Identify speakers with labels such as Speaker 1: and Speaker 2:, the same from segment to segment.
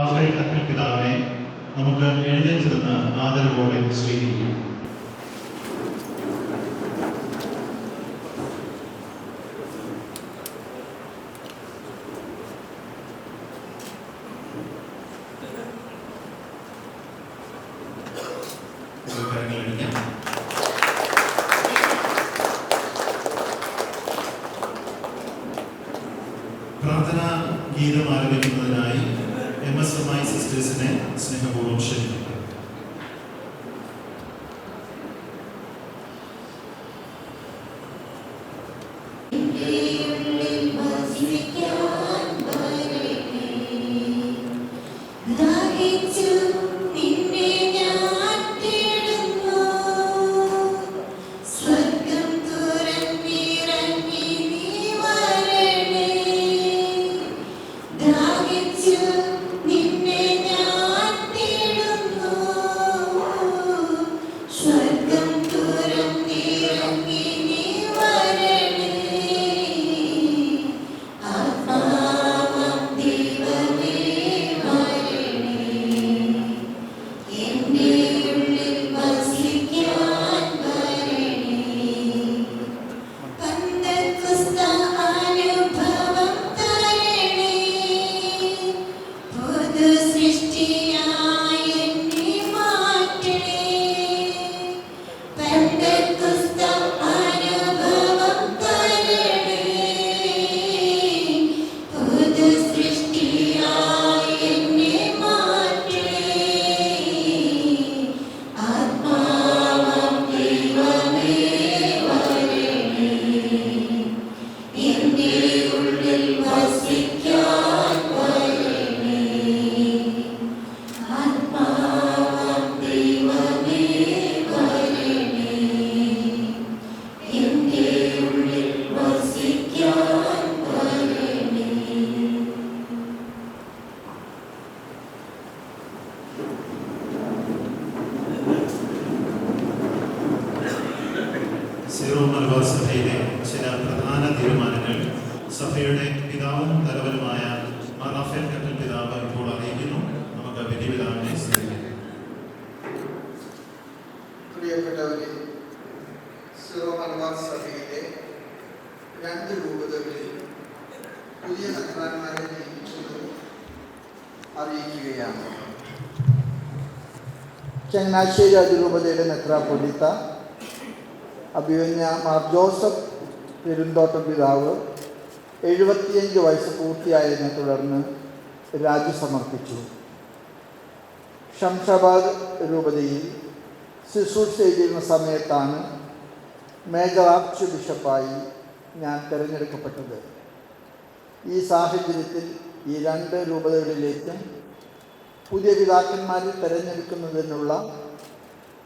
Speaker 1: അവതരിക്കത്തിൽ പിതാവിനെ നമുക്ക് എഴുന്നേറ്റിരുന്ന ആദരവോടെ സ്വീകരിക്കാം. പ്രാർത്ഥനാ ഗീതം ആരംഭിക്കുന്നതിനായി എം എസ് എം ഐ സിസ്റ്റേഴ്സിനെ സ്നേഹപൂർവ്വം ക്ഷണിക്കുന്നു
Speaker 2: പ്രിയപ്പെട്ടവരെ സിറോ മലബാർ സഭയിലെ രണ്ട് പുതിയ ചങ്ങനാശ്ശേരി അതിരൂപതയുടെ മാർ ജോസഫ് പെരുന്തോട്ട പിതാവ് എഴുപത്തിയഞ്ച് വയസ്സ് പൂർത്തിയായതിനെ തുടർന്ന് രാജി സമർപ്പിച്ചു. ഷംഷാബാദ് രൂപതയിൽ ശുശ്രൂഷ ചെയ്തിരുന്ന സമയത്താണ് മേജർ ആർച്ച് ബിഷപ്പായി ഞാൻ തിരഞ്ഞെടുക്കപ്പെട്ടത്. ഈ സാഹചര്യത്തിൽ ഈ രണ്ട് രൂപതകളിലേക്കും പുതിയ പിതാക്കന്മാരെ തിരഞ്ഞെടുക്കുന്നതിനുള്ള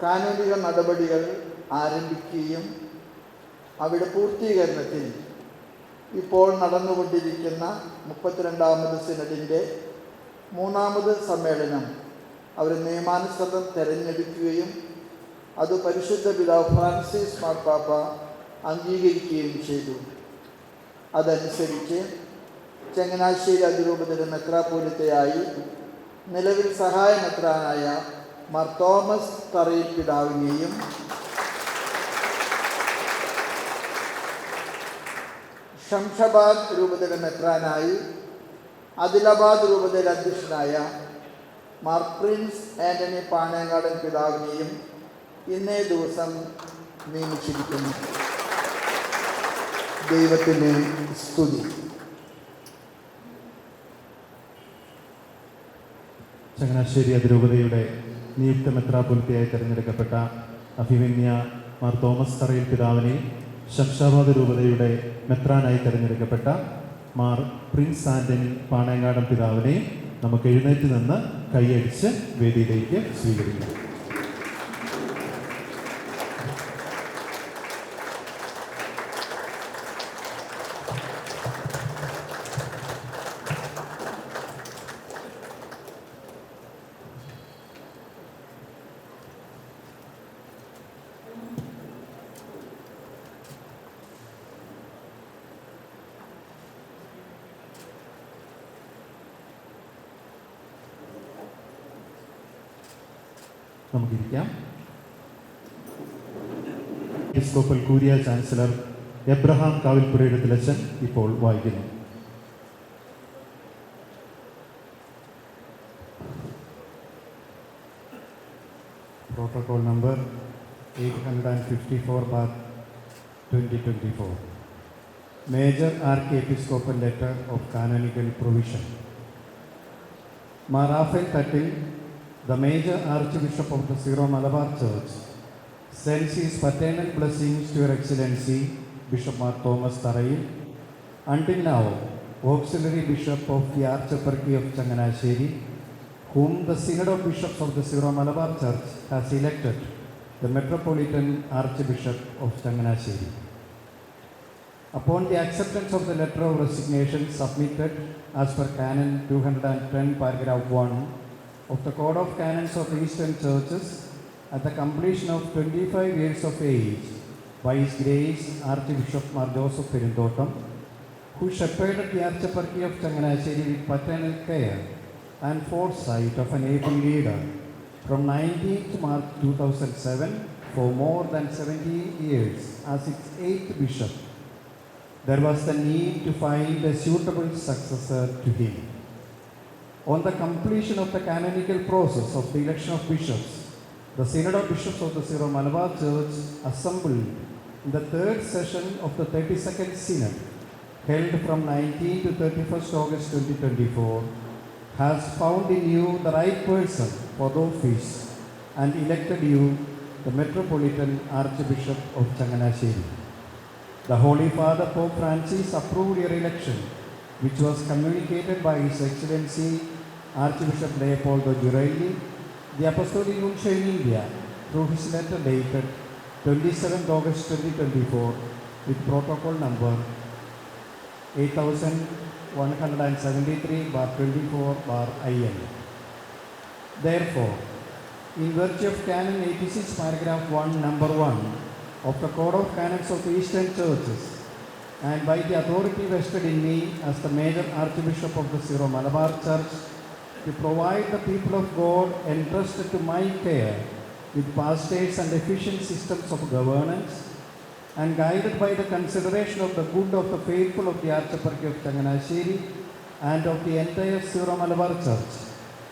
Speaker 2: കാനൂനിക നടപടികൾ ആരംഭിക്കുകയും അവിടെ പൂർത്തീകരണത്തിൽ ഇപ്പോൾ നടന്നുകൊണ്ടിരിക്കുന്ന മുപ്പത്തിരണ്ടാമത് സിനഡിന്റെ മൂന്നാമത് സമ്മേളനം അവർ നിയമാനുസൃതം തിരഞ്ഞെടുക്കുകയും അത് പരിശുദ്ധ പിതാവ് ഫ്രാൻസിസ് മാർപ്പാപ്പ അംഗീകരിക്കുകയും ചെയ്തു. അതനുസരിച്ച് ചങ്ങനാശ്ശേരി അതിരൂപതയുടെ മെത്രാപോലിത്തയായി നിലവിൽ സഹായ മെത്രാനായ മാർ തോമസ് തറയിൽ പിതാവിനെയും ഷംഷബാദ് രൂപതയുടെ മെത്രാനായി ആദിലാബാദ് രൂപതയുടെ അധ്യക്ഷനായ മാർ പ്രിൻസ് ആന്റണി പാണേങ്ങാടൻ പിതാവിനെയും ഇന്നേ ദിവസം നിയമിച്ചിരിക്കുന്നു. ദൈവത്തിന് സ്തുതി.
Speaker 1: ചങ്ങനാശ്ശേരി അതിരൂപതയുടെ നിയുക്ത മെത്രാപുലത്തിയായി തിരഞ്ഞെടുക്കപ്പെട്ട അഭിമന്യ മാർ തോമസ് തറയിൽ പിതാവിനെയും ശംഷാബാദ് രൂപതയുടെ മെത്രാനായി തിരഞ്ഞെടുക്കപ്പെട്ട മാർ പ്രിൻസ് ആന്റണി പാണേങ്ങാടൻ പിതാവിനെയും നമുക്ക് എഴുന്നേറ്റ് നിന്ന് കൈയടിച്ച് വേദിയിലേക്ക് സ്വീകരിക്കാം. നമുക്കിരിക്കാം എപ്പിസ്കോപ്പൽ കൂരിയ ചാൻസലർ എബ്രഹാം കാവിൽപ്പുരയുടെ തിലച്ചൻ ഇപ്പോൾ വായിക്കുന്നു
Speaker 3: protocol number 854 bar 2024. Major Archiepiscopal Letter of Canonical Provision. Marafel Tatil, the Major Archbishop of the Syro Malabar Church, sends his paternal blessings to Your Excellency Bishop Mar Thomas Tarail. Until now, Auxiliary Bishop of the Archieparchy of Changanasheri, whom the Synod of Bishops of the Syro Malabar Church has elected the Metropolitan Archbishop of Changanasheri. Upon the acceptance of the letter of resignation submitted as per Canon 210, paragraph 1 of the Code of Canons of Eastern Churches, at the completion of 25 years of age, by His Grace Archbishop Mar Joseph Perindotam, who shepherded the Archieparchy of Changanasheri with paternal care and foresight of an able leader from 19th March 2007 for more than 70 years as its eighth bishop. There was the need to find a suitable successor to him. On the completion of the canonical process of the election of bishops, the Synod of Bishops of the Syro Malabar Church assembled in the third session of the 32nd Synod held from 19 to 31st August 2024 has found in you the right person for the office and elected you the Metropolitan Archbishop of Changanasheri. The Holy Father Pope Francis approved your election, which was communicated by His Excellency Archbishop Leopoldo Giurelli, the Apostolic Nuncio in India, through his letter dated 27 August 2024 with protocol number 8173 bar 24 bar IN. Therefore, in virtue of Canon 86 paragraph 1 number 1 of the Code of Canons of the Eastern Churches and by the authority vested in me as the Major Archbishop of the Syro Malabar Church to provide the people of God entrusted to my care with pastors and efficient systems of governance and guided by the consideration of the good of the faithful of the Archieparchy of Changanasheri and of the entire Syro Malabar Church,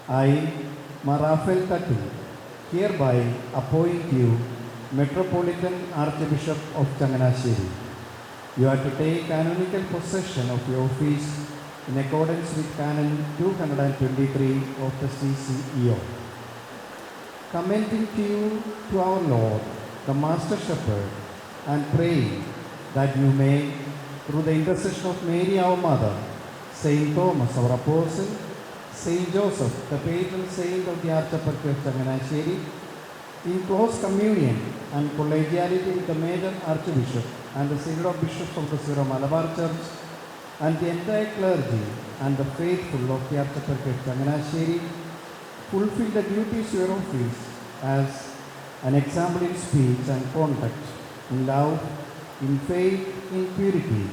Speaker 3: I, Marafel Tatu, hereby appoint you Metropolitan Archbishop of Changanasheri. You are to take canonical possession of your office in accordance with Canon 223 of the CCEO. Commending to you to our Lord, the Master Shepherd, and praying that you may, through the intercession of Mary our Mother, Saint Thomas our Apostle, Saint Joseph, the patron saint of the Archieparchy of Changanasheri, in close communion and collegiality with the Major Archbishop and the Synod of Bishops of the Syro Malabar Church, and the entire clergy and the faithful of the Archieparchy of Changanasheri, fulfill the duties of your office as an example in speech and conduct, in love, in faith, in purity.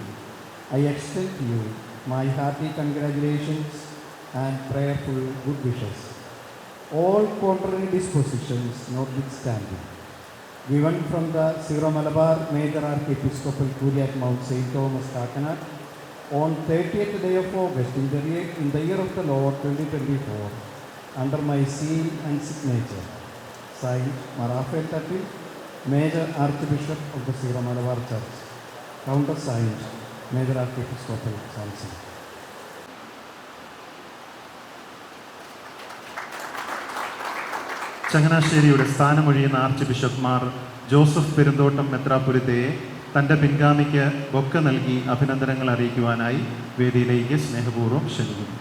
Speaker 3: I extend to you my hearty congratulations and prayerful good wishes. All contrary dispositions notwithstanding, given from the Syro Malabar Major Archiepiscopal Curia at Mount St. Thomas, Kakanat, on 30th day of August in the, year, in the year of the Lord 2024, under my seal and signature, signed Marafel Tatil, Major Archbishop of the Syro Malabar Church, countersigned Major Archiepiscopal Council.
Speaker 1: ചങ്ങനാശ്ശേരിയുടെ സ്ഥാനമൊഴിയുന്ന archbishop Joseph Perumthottam മെത്രാപുരത്തെയെ തന്റെ പിൻഗാമിക്ക് bouquet നൽകി അഭിനന്ദനങ്ങൾ അറിയിക്കുവാനായി വേദിയിലേക്ക് സ്നേഹപൂർവം ക്ഷണിക്കുന്നു.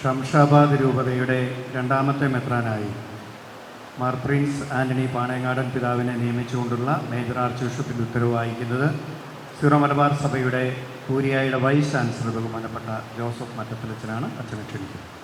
Speaker 3: ഷംഷാബാദ് രൂപതയുടെ രണ്ടാമത്തെ മെത്രാനായി മാർ പ്രിൻസ് ആന്റണി പാണേങ്ങാടൻ പിതാവിനെ നിയമിച്ചുകൊണ്ടുള്ള മേജർ ആർച്ച് ബിഷപ്പിന്റെ ഉത്തരവ് വായിക്കുന്നത് സിറോ മലബാർ സഭയുടെ പൂരിയായുടെ വൈസ് ചാൻസലർ ബഹുമാനപ്പെട്ട ജോസഫ് മറ്റത്തലച്ചനാണ്. അച്ഛനെ ക്ഷണിക്കുന്നത്